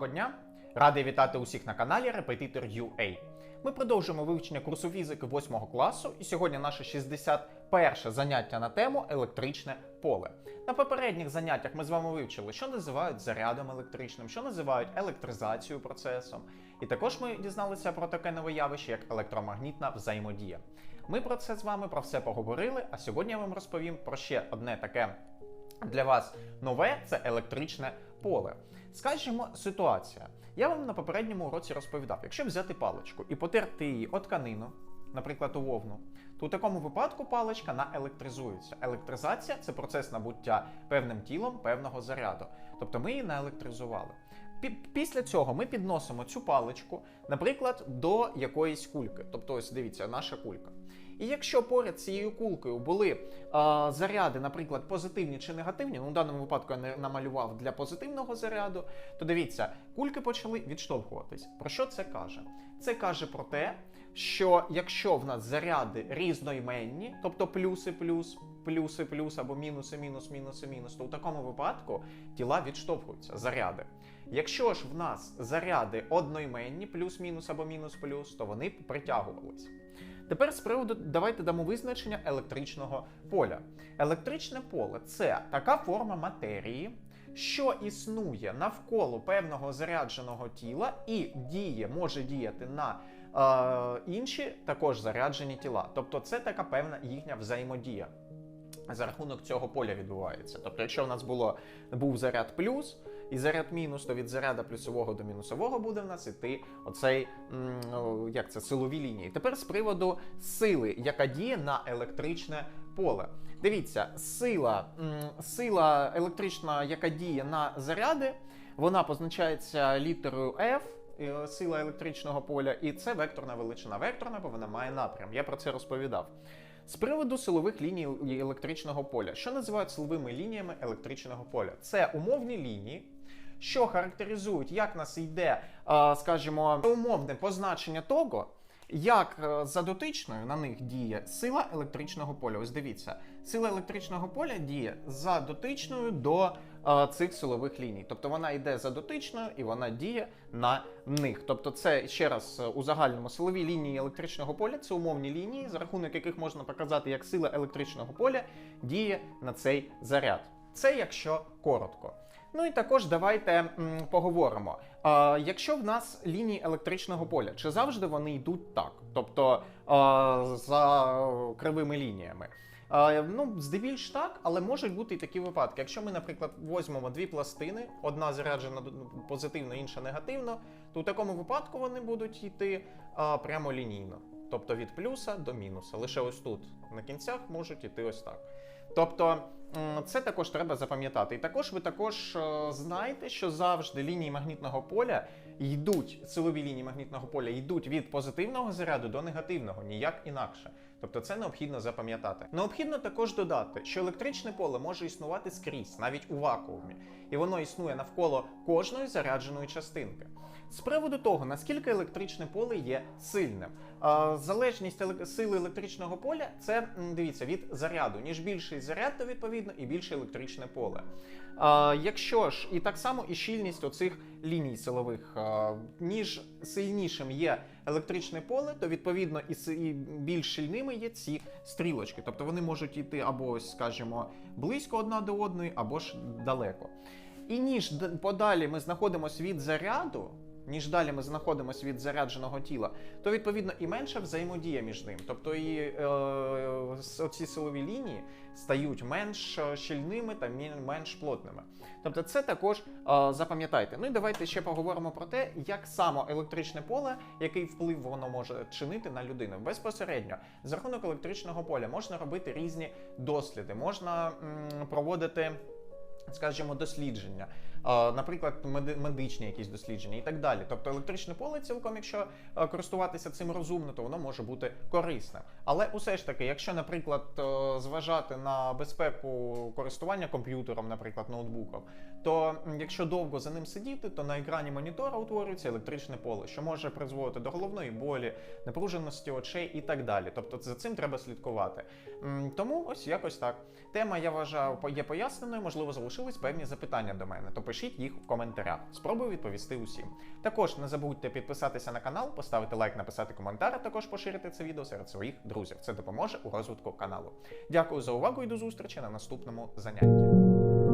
Доброго дня! Радий вітати усіх на каналі Repetitor UA. Ми продовжуємо вивчення курсу фізики 8 класу, і сьогодні наше 61 заняття на тему електричне поле. На попередніх заняттях ми з вами вивчили, що називають зарядом електричним, що називають електризацією процесом. І також ми дізналися про таке нове явище, як електромагнітна взаємодія. Ми про це з вами про все поговорили. А сьогодні я вам розповім про ще одне таке для вас нове це електричне поле. Скажімо, ситуація. Я вам на попередньому уроці розповідав, якщо взяти паличку і потерти її о тканину, наприклад, у вовну, то у такому випадку паличка наелектризується. Електризація це процес набуття певним тілом певного заряду. Тобто ми її наелектризували. Після цього ми підносимо цю паличку, наприклад, до якоїсь кульки. Тобто, ось дивіться, наша кулька. І якщо поряд цією кулкою були е, заряди, наприклад, позитивні чи негативні, ну в даному випадку я не намалював для позитивного заряду, то дивіться, кульки почали відштовхуватись. Про що це каже? Це каже про те, що якщо в нас заряди різноіменні, тобто плюси плюс, плюси плюс або мінуси мінус, мінуси мінус, то у такому випадку тіла відштовхуються, заряди. Якщо ж в нас заряди одноіменні, плюс-мінус або мінус-плюс, то вони притягувались. Тепер з приводу давайте дамо визначення електричного поля. Електричне поле це така форма матерії, що існує навколо певного зарядженого тіла і діє, може діяти на е, інші також заряджені тіла. Тобто це така певна їхня взаємодія. За рахунок цього поля відбувається. Тобто, якщо в нас було був заряд плюс і заряд мінус, то від заряда плюсового до мінусового буде в нас іти оцей як це силові лінії. Тепер з приводу сили, яка діє на електричне поле. Дивіться, сила, сила електрична, яка діє на заряди, вона позначається літерою F. е, Сила електричного поля, і це векторна величина. Векторна, бо вона має напрям. Я про це розповідав. З приводу силових ліній електричного поля, що називають силовими лініями електричного поля? Це умовні лінії, що характеризують, як нас йде, е, скажімо, умовне позначення того, як е, за дотичною на них діє сила електричного поля. Ось дивіться, сила електричного поля діє за дотичною до е, цих силових ліній. Тобто вона йде за дотичною і вона діє на них. Тобто, це ще раз у загальному силові лінії електричного поля це умовні лінії, за рахунок яких можна показати, як сила електричного поля діє на цей заряд. Це якщо коротко. Ну і також давайте м, поговоримо. А, якщо в нас лінії електричного поля, чи завжди вони йдуть так? Тобто а, за кривими лініями? А, ну, здебільш так, але можуть бути і такі випадки. Якщо ми, наприклад, візьмемо дві пластини, одна заряджена позитивно, інша негативно, то у такому випадку вони будуть йти а, прямо лінійно. Тобто від плюса до мінуса. Лише ось тут на кінцях можуть іти ось так. Тобто це також треба запам'ятати. І також ви також е, знаєте, що завжди лінії магнітного поля йдуть, силові лінії магнітного поля йдуть від позитивного заряду до негативного, ніяк інакше. Тобто це необхідно запам'ятати. Необхідно також додати, що електричне поле може існувати скрізь, навіть у вакуумі, і воно існує навколо кожної зарядженої частинки. З приводу того, наскільки електричне поле є сильним, залежність сили електричного поля це дивіться від заряду. Ніж більший заряд, то відповідно і більше електричне поле. Якщо ж і так само і щільність оцих ліній силових, ніж сильнішим є електричне поле, то відповідно і, більш щільними є ці стрілочки. Тобто вони можуть йти або, скажімо, близько одна до одної, або ж далеко. І ніж подалі ми знаходимося від заряду, ніж далі ми знаходимося від зарядженого тіла, то відповідно і менша взаємодія між ним. Тобто і е, оці силові лінії стають менш е, щільними та менш плотними. Тобто, це також е, запам'ятайте. Ну і давайте ще поговоримо про те, як само електричне поле, який вплив воно може чинити на людину. Безпосередньо за рахунок електричного поля можна робити різні досліди, можна м, проводити скажімо, дослідження, наприклад, медичні якісь дослідження і так далі. Тобто електричне поле цілком, якщо е, користуватися цим розумно, то воно може бути корисним. Але усе ж таки, якщо, наприклад, е, зважати на безпеку користування комп'ютером, наприклад, ноутбуком, то якщо довго за ним сидіти, то на екрані монітора утворюється електричне поле, що може призводити до головної болі, напруженості очей і так далі. Тобто за цим треба слідкувати. Тому ось якось так. Тема, я вважаю, є поясненою, можливо, залишились певні запитання до мене, то пишіть їх в коментарях. Спробую відповісти усім. Також не забудьте підписатися на канал, поставити лайк, написати коментар, а також поширити це відео серед своїх друзів. Це допоможе у розвитку каналу. Дякую за увагу і до зустрічі на наступному занятті.